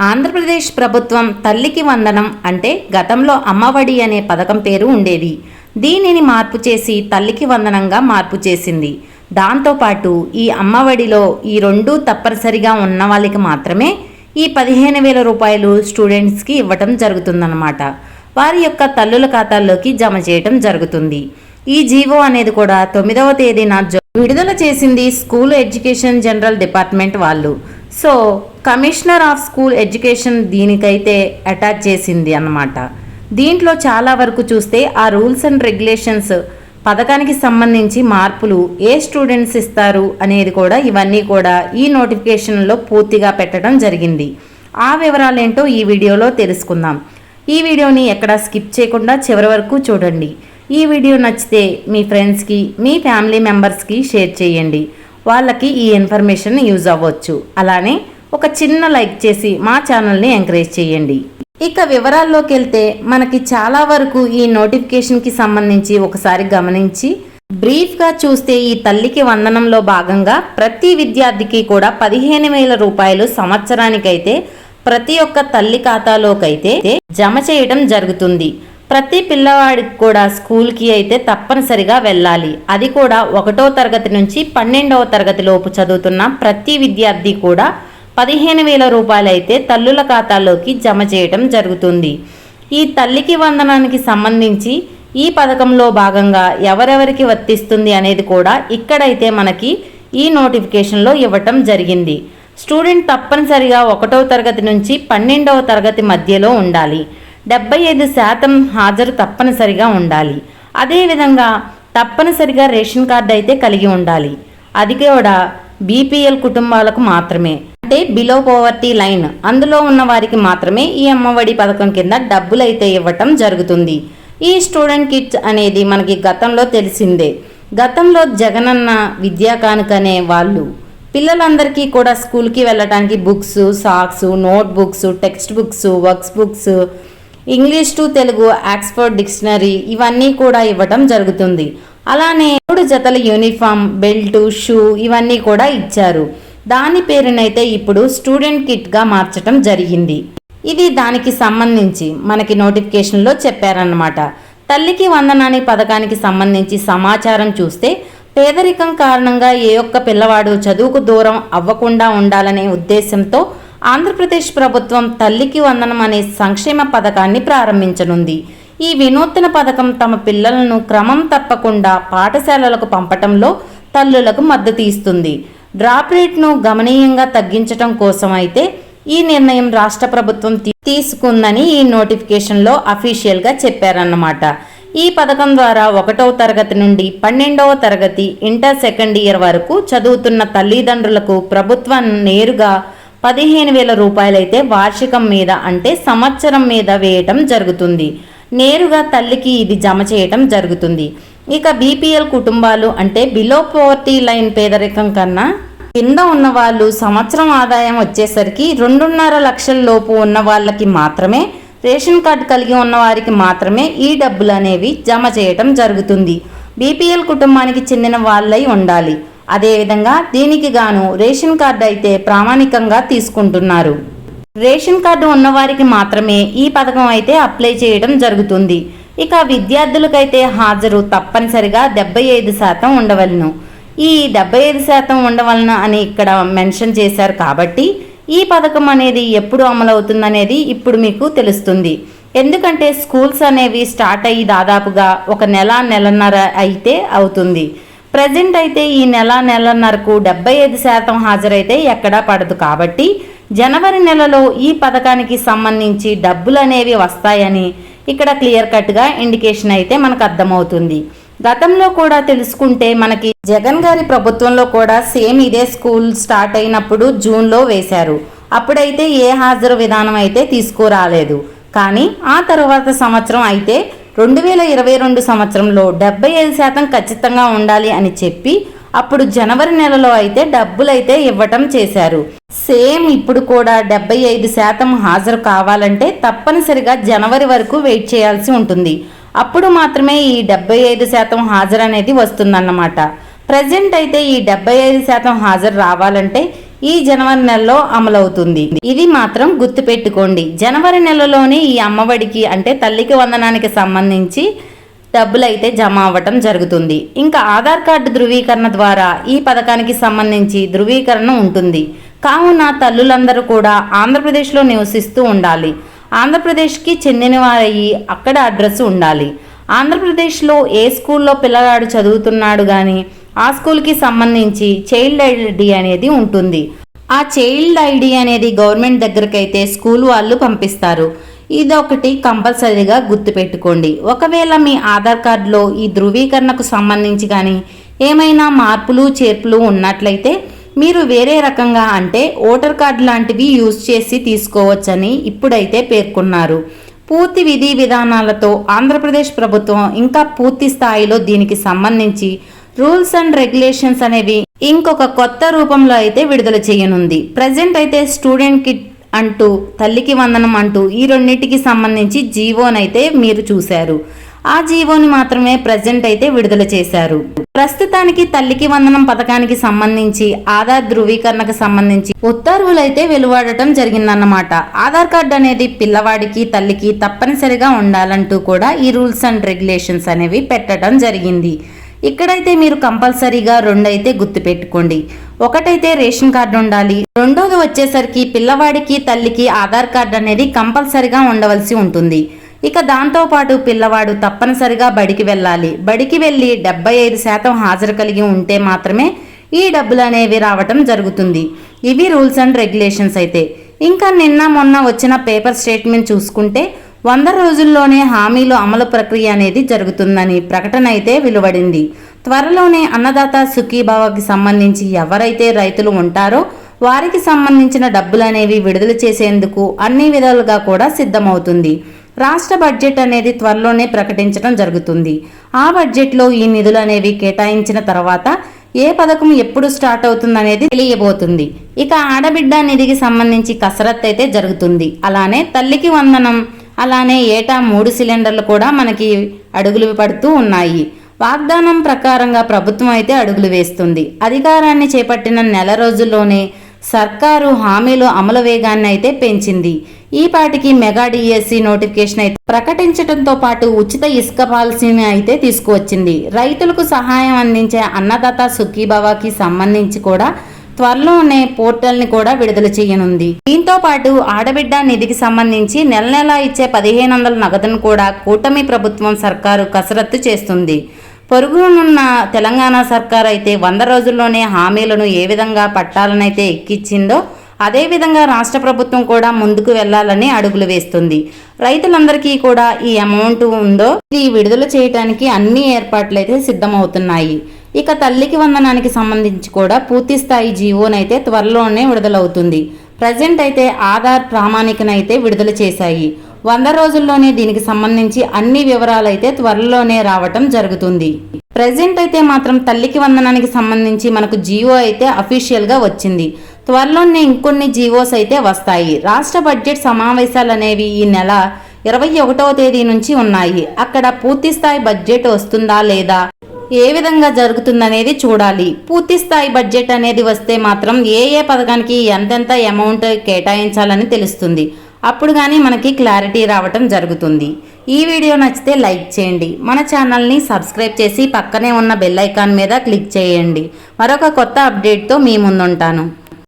ఆంధ్రప్రదేశ్ ప్రభుత్వం తల్లికి వందనం అంటే గతంలో అమ్మఒడి అనే పథకం పేరు ఉండేది. దీనిని మార్పు చేసి తల్లికి వందనంగా మార్పు చేసింది. దాంతోపాటు ఈ అమ్మఒడిలో ఈ రెండు తప్పనిసరిగా ఉన్న వాళ్ళకి మాత్రమే ఈ పదిహేను వేల రూపాయలు స్టూడెంట్స్కి ఇవ్వటం జరుగుతుందన్నమాట. వారి యొక్క తల్లుల ఖాతాల్లోకి జమ చేయటం జరుగుతుంది. ఈ జీవో అనేది కూడా తొమ్మిదవ తేదీన జ- విడుదల చేసింది స్కూల్ ఎడ్యుకేషన్ జనరల్ డిపార్ట్మెంట్ వాళ్ళు. So commissioner of school education దీనికైతే అటాచ్ చేసింది అన్నమాట. దీంట్లో చాలా వరకు చూస్తే ఆ రూల్స్ అండ్ రెగ్యులేషన్స్ పథకానికి సంబంధించి మార్పులు ఏ స్టూడెంట్స్ ఇస్తారు అనేది కూడా ఇవన్నీ కూడా ఈ నోటిఫికేషన్లో పూర్తిగా పెట్టడం జరిగింది. ఆ వివరాలేంటో ఈ వీడియోలో తెలుసుకుందాం. ఈ వీడియోని ఎక్కడా స్కిప్ చేయకుండా చివరి వరకు చూడండి. ఈ వీడియో నచ్చితే మీ ఫ్రెండ్స్కి మీ ఫ్యామిలీ మెంబర్స్కి షేర్ చేయండి. వాళ్ళకి ఈ ఇన్ఫర్మేషన్ యూజ్ అవ్వచ్చు. అలానే ఒక చిన్న లైక్ చేసి మా ఛానల్ని ఎంకరేజ్ చేయండి. ఇక వివరాల్లోకి వెళ్తే మనకి చాలా వరకు ఈ నోటిఫికేషన్కి సంబంధించి ఒకసారి గమనించి బ్రీఫ్గా చూస్తే ఈ తల్లికి వందనంలో భాగంగా ప్రతి విద్యార్థికి కూడా పదిహేను వేల రూపాయలు సంవత్సరానికైతే ప్రతి ఒక్క తల్లి ఖాతాలోకైతే జమ చేయడం జరుగుతుంది. ప్రతి పిల్లవాడికి కూడా స్కూల్కి అయితే తప్పనిసరిగా వెళ్ళాలి. అది కూడా ఒకటో తరగతి నుంచి పన్నెండవ తరగతి లోపు చదువుతున్న ప్రతి విద్యార్థి కూడా పదిహేను వేల రూపాయలైతే తల్లుల ఖాతాలోకి జమ చేయడం జరుగుతుంది. ఈ తల్లికి వందనానికి సంబంధించి ఈ పథకంలో భాగంగా ఎవరెవరికి వర్తిస్తుంది అనేది కూడా ఇక్కడైతే మనకి ఈ నోటిఫికేషన్లో ఇవ్వటం జరిగింది. స్టూడెంట్ తప్పనిసరిగా ఒకటవ తరగతి నుంచి పన్నెండవ తరగతి మధ్యలో ఉండాలి. డెబ్బై ఐదు శాతం హాజరు తప్పనిసరిగా ఉండాలి. అదేవిధంగా తప్పనిసరిగా రేషన్ కార్డు అయితే కలిగి ఉండాలి. అది కూడా బీపీఎల్ కుటుంబాలకు మాత్రమే. అంటే బిలో పోవర్టీ లైన్ అందులో ఉన్న వారికి మాత్రమే ఈ అమ్మఒడి పథకం కింద డబ్బులు అయితే ఇవ్వటం జరుగుతుంది. ఈ స్టూడెంట్ కిట్స్ అనేది మనకి గతంలో తెలిసిందే. గతంలో జగనన్న విద్యా కానుక వాళ్ళు పిల్లలందరికీ కూడా స్కూల్కి వెళ్ళడానికి books socks note books text books works books English to Telugu Oxford dictionary ఇవన్నీ కూడా ఇవ్వటం జరుగుతుంది. అలానే మూడు జతల యూనిఫామ్ బెల్ట్ షూ ఇవన్నీ కూడా ఇచ్చారు. దాని పేరునైతే ఇప్పుడు స్టూడెంట్ కిట్గా మార్చటం జరిగింది. ఇది దానికి సంబంధించి మనకి నోటిఫికేషన్లో చెప్పారన్నమాట. తల్లికి వందనాని పథకానికి సంబంధించి సమాచారం చూస్తే పేదరికం కారణంగా ఏ ఒక్క పిల్లవాడు చదువుకు దూరం అవ్వకుండా ఉండాలనే ఉద్దేశంతో ఆంధ్రప్రదేశ్ ప్రభుత్వం తల్లికి వందనం అనే సంక్షేమ పథకాన్ని ప్రారంభించనుంది. ఈ వినూత్న పథకం తమ పిల్లలను క్రమం తప్పకుండా పాఠశాలలకు పంపటంలో తల్లులకు మద్దతు ఇస్తుంది. డ్రాప్ రేట్ను గమనీయంగా తగ్గించటం కోసం అయితే ఈ నిర్ణయం రాష్ట్ర ప్రభుత్వం తీసుకుందని ఈ నోటిఫికేషన్లో అఫీషియల్గా చెప్పారన్నమాట. ఈ పథకం ద్వారా ఒకటవ తరగతి నుండి పన్నెండవ తరగతి ఇంటర్ సెకండ్ ఇయర్ వరకు చదువుతున్న తల్లిదండ్రులకు ప్రభుత్వం నేరుగా పదిహేను వేల రూపాయలైతే వార్షికం మీద అంటే సంవత్సరం మీద వేయటం జరుగుతుంది. నేరుగా తల్లికి ఇది జమ చేయటం జరుగుతుంది. ఇక బీపీఎల్ కుటుంబాలు అంటే బిలో పవర్టీ లైన్ పేదరికం కన్నా కింద ఉన్న వాళ్ళు సంవత్సరం ఆదాయం వచ్చేసరికి రెండున్నర లక్షల లోపు ఉన్న వాళ్ళకి మాత్రమే రేషన్ కార్డు కలిగి ఉన్న వారికి మాత్రమే ఈ డబ్బులు అనేవి జమ చేయటం జరుగుతుంది. బీపీఎల్ కుటుంబానికి చెందిన వాళ్ళై ఉండాలి. అదేవిధంగా దీనికి గాను రేషన్ కార్డు అయితే ప్రామాణికంగా తీసుకుంటున్నారు. రేషన్ కార్డు ఉన్నవారికి మాత్రమే ఈ పథకం అయితే అప్లై చేయడం జరుగుతుంది. ఇక విద్యార్థులకైతే హాజరు తప్పనిసరిగా డెబ్బై ఐదు శాతం ఉండవలను. ఈ డెబ్బై ఐదు శాతం ఉండవలను అని ఇక్కడ మెన్షన్ చేశారు కాబట్టి ఈ పథకం అనేది ఎప్పుడు అమలవుతుందనేది ఇప్పుడు మీకు తెలుస్తుంది. ఎందుకంటే స్కూల్స్ అనేవి స్టార్ట్ అయ్యి దాదాపుగా ఒక నెల నెలన్నర అయితే అవుతుంది. ప్రజెంట్ అయితే ఈ నెల నెలన్నరకు డెబ్బై ఐదు శాతం హాజరైతే ఎక్కడా పడదు కాబట్టి జనవరి నెలలో ఈ పథకానికి సంబంధించి డబ్బులు అనేవి వస్తాయని ఇక్కడ క్లియర్ కట్గా ఇండికేషన్ అయితే మనకు అర్థమవుతుంది. గతంలో కూడా తెలుసుకుంటే మనకి జగన్ గారి ప్రభుత్వంలో కూడా సేమ్ ఇదే స్కూల్ స్టార్ట్ అయినప్పుడు జూన్లో వేశారు. అప్పుడైతే ఏ హాజరు విధానం అయితే తీసుకురాలేదు. కానీ ఆ తర్వాత సంవత్సరం అయితే రెండు వేల ఇరవై రెండు సంవత్సరంలో డెబ్బై ఐదు శాతం ఖచ్చితంగా ఉండాలి అని చెప్పి అప్పుడు జనవరి నెలలో అయితే డబ్బులైతే ఇవ్వటం చేశారు. సేమ్ ఇప్పుడు కూడా డెబ్బై ఐదు శాతం హాజరు కావాలంటే తప్పనిసరిగా జనవరి వరకు వెయిట్ చేయాల్సి ఉంటుంది. అప్పుడు మాత్రమే ఈ డెబ్బై ఐదు శాతం హాజరు అనేది వస్తుందన్నమాట. ప్రజెంట్ అయితే ఈ డెబ్బై ఐదు శాతం హాజరు రావాలంటే ఈ జనవరి నెలలో అమలవుతుంది. ఇది మాత్రం గుర్తుపెట్టుకోండి. జనవరి నెలలోనే ఈ అమ్మఒడికి అంటే తల్లికి వందనానికి సంబంధించి డబ్బులైతే జమ అవ్వటం జరుగుతుంది. ఇంకా ఆధార్ కార్డు ధృవీకరణ ద్వారా ఈ పథకానికి సంబంధించి ధృవీకరణ ఉంటుంది. కావున తల్లులందరూ కూడా ఆంధ్రప్రదేశ్లో నివసిస్తూ ఉండాలి. ఆంధ్రప్రదేశ్కి చెందిన వారయ్యి అక్కడ అడ్రస్ ఉండాలి. ఆంధ్రప్రదేశ్లో ఏ స్కూల్లో పిల్లగాడు చదువుతున్నాడు కానీ ఆ స్కూల్కి సంబంధించి చైల్డ్ ఐడి అనేది ఉంటుంది. ఆ చైల్డ్ ఐడి అనేది గవర్నమెంట్ దగ్గరకైతే స్కూల్ వాళ్ళు పంపిస్తారు. ఇదొకటి కంపల్సరీగా గుర్తుపెట్టుకోండి. ఒకవేళ మీ ఆధార్ కార్డులో ఈ ధృవీకరణకు సంబంధించి కానీ ఏమైనా మార్పులు చేర్పులు ఉన్నట్లయితే మీరు వేరే రకంగా అంటే ఓటర్ కార్డు లాంటివి యూజ్ చేసి తీసుకోవచ్చని ఇప్పుడైతే పేర్కొన్నారు. పూర్తి విధి విధానాలతో ఆంధ్రప్రదేశ్ ప్రభుత్వం ఇంకా పూర్తి స్థాయిలో దీనికి సంబంధించి రూల్స్ అండ్ రెగ్యులేషన్స్ అనేవి ఇంకొక కొత్త రూపంలో అయితే విడుదల చేయనుంది. ప్రజెంట్ అయితే స్టూడెంట్ కిట్ అంటూ తల్లికి వందనం అంటూ ఈ రెండింటికి సంబంధించి జీవోనైతే మీరు చూశారు. ఆ జీవోని మాత్రమే ప్రజెంట్ అయితే విడుదల చేశారు. ప్రస్తుతానికి తల్లికి వందనం పథకానికి సంబంధించి ఆధార్ ధృవీకరణకు సంబంధించి ఉత్తర్వులు అయితే వెలువడటం జరిగిందన్నమాట. ఆధార్ కార్డు అనేది పిల్లవాడికి తల్లికి తప్పనిసరిగా ఉండాలంటూ కూడా ఈ రూల్స్ అండ్ రెగ్యులేషన్స్ అనేవి పెట్టడం జరిగింది. ఇక్కడైతే మీరు కంపల్సరీగా రెండైతే గుర్తుపెట్టుకోండి. ఒకటైతే రేషన్ కార్డు ఉండాలి. రెండోది వచ్చేసరికి పిల్లవాడికి తల్లికి ఆధార్ కార్డు అనేది కంపల్సరిగా ఉండవలసి ఉంటుంది. ఇక దాంతోపాటు పిల్లవాడు తప్పనిసరిగా బడికి వెళ్ళాలి. బడికి వెళ్ళి డెబ్బై ఐదు శాతం హాజరు కలిగి ఉంటే మాత్రమే ఈ డబ్బులు అనేవి రావటం జరుగుతుంది. ఇవి రూల్స్ అండ్ రెగ్యులేషన్స్ అయితే. ఇంకా నిన్న మొన్న వచ్చిన పేపర్ స్టేట్మెంట్ చూసుకుంటే వంద రోజుల్లోనే హామీలు అమలు ప్రక్రియ అనేది జరుగుతుందని ప్రకటన అయితే వెలువడింది. త్వరలోనే అన్నదాత సుఖీభావకి సంబంధించి ఎవరైతే రైతులు ఉంటారో వారికి సంబంధించిన డబ్బులు అనేవి విడుదల చేసేందుకు అన్ని విధాలుగా కూడా సిద్ధమవుతుంది. రాష్ట్ర బడ్జెట్ అనేది త్వరలోనే ప్రకటించడం జరుగుతుంది. ఆ బడ్జెట్లో ఈ నిధులు అనేవి కేటాయించిన తర్వాత ఏ పథకం ఎప్పుడు స్టార్ట్ అవుతుంది అనేది తెలియబోతుంది. ఇక ఆడబిడ్డ నిధికి సంబంధించి కసరత్తు అయితే జరుగుతుంది. అలానే తల్లికి వందనం అలానే ఏటా మూడు సిలిండర్లు కూడా మనకి అడుగులు పడుతూ ఉన్నాయి. వాగ్దానం ప్రకారంగా ప్రభుత్వం అయితే అడుగులు వేస్తుంది. అధికారాన్ని చేపట్టిన నెల రోజుల్లోనే సర్కారు హామీలు అమలు వేగాన్ని అయితే పెంచింది. ఈ పాటికి మెగా డిఎస్సి నోటిఫికేషన్ అయితే ప్రకటించడంతో పాటు ఉచిత ఇసుక పాలసీని అయితే తీసుకువచ్చింది. రైతులకు సహాయం అందించే అన్నదాత సుఖీభావాకి సంబంధించి కూడా త్వరలోనే పోర్టల్ని కూడా విడుదల చేయనుంది. దీంతో పాటు ఆడబిడ్డ నిధికి సంబంధించి నెల నెలా ఇచ్చే పదిహేను వందల నగదును కూడా కూటమి ప్రభుత్వం సర్కారు కసరత్తు చేస్తుంది. పొరుగునున్న తెలంగాణ సర్కార్ అయితే వంద రోజుల్లోనే హామీలను ఏ విధంగా పట్టాలనైతే ఎక్కిచ్చిందో అదేవిధంగా రాష్ట్ర ప్రభుత్వం కూడా ముందుకు వెళ్ళాలని అడుగులు వేస్తుంది. రైతులందరికీ కూడా ఈ అమౌంట్ ఉందో ఇది విడుదల చేయడానికి అన్ని ఏర్పాట్లు అయితే సిద్ధమవుతున్నాయి. ఇక తల్లికి వందనానికి సంబంధించి కూడా పూర్తి స్థాయి జీవోనైతే త్వరలోనే విడుదలవుతుంది. ప్రజెంట్ అయితే ఆధార్ ప్రామాణికనైతే విడుదల చేశాయి. వంద రోజుల్లోనే దీనికి సంబంధించి అన్ని వివరాలు అయితే త్వరలోనే రావటం జరుగుతుంది. ప్రజెంట్ అయితే మాత్రం తల్లికి వందనానికి సంబంధించి మనకు జియో అయితే అఫీషియల్గా వచ్చింది. త్వరలోనే ఇంకొన్ని జీవోస్ అయితే వస్తాయి. రాష్ట్ర బడ్జెట్ సమావేశాలు అనేవి ఈ నెల ఇరవై ఒకటవ తేదీ నుంచి ఉన్నాయి. అక్కడ పూర్తి స్థాయి బడ్జెట్ వస్తుందా లేదా? ఏ విధంగా జరుగుతుందనేది చూడాలి. పూర్తి స్థాయి బడ్జెట్ అనేది వస్తే మాత్రం ఏ ఏ పథకానికి ఎంతెంత అమౌంట్ కేటాయించాలని తెలుస్తుంది. అప్పుడు కానీ మనకి క్లారిటీ రావటం జరుగుతుంది. ఈ వీడియో నచ్చితే లైక్ చేయండి. మన ఛానల్ని సబ్స్క్రైబ్ చేసి పక్కనే ఉన్న బెల్ ఐకాన్ మీద క్లిక్ చేయండి. మరొక కొత్త అప్డేట్తో మీ ముందుంటాను.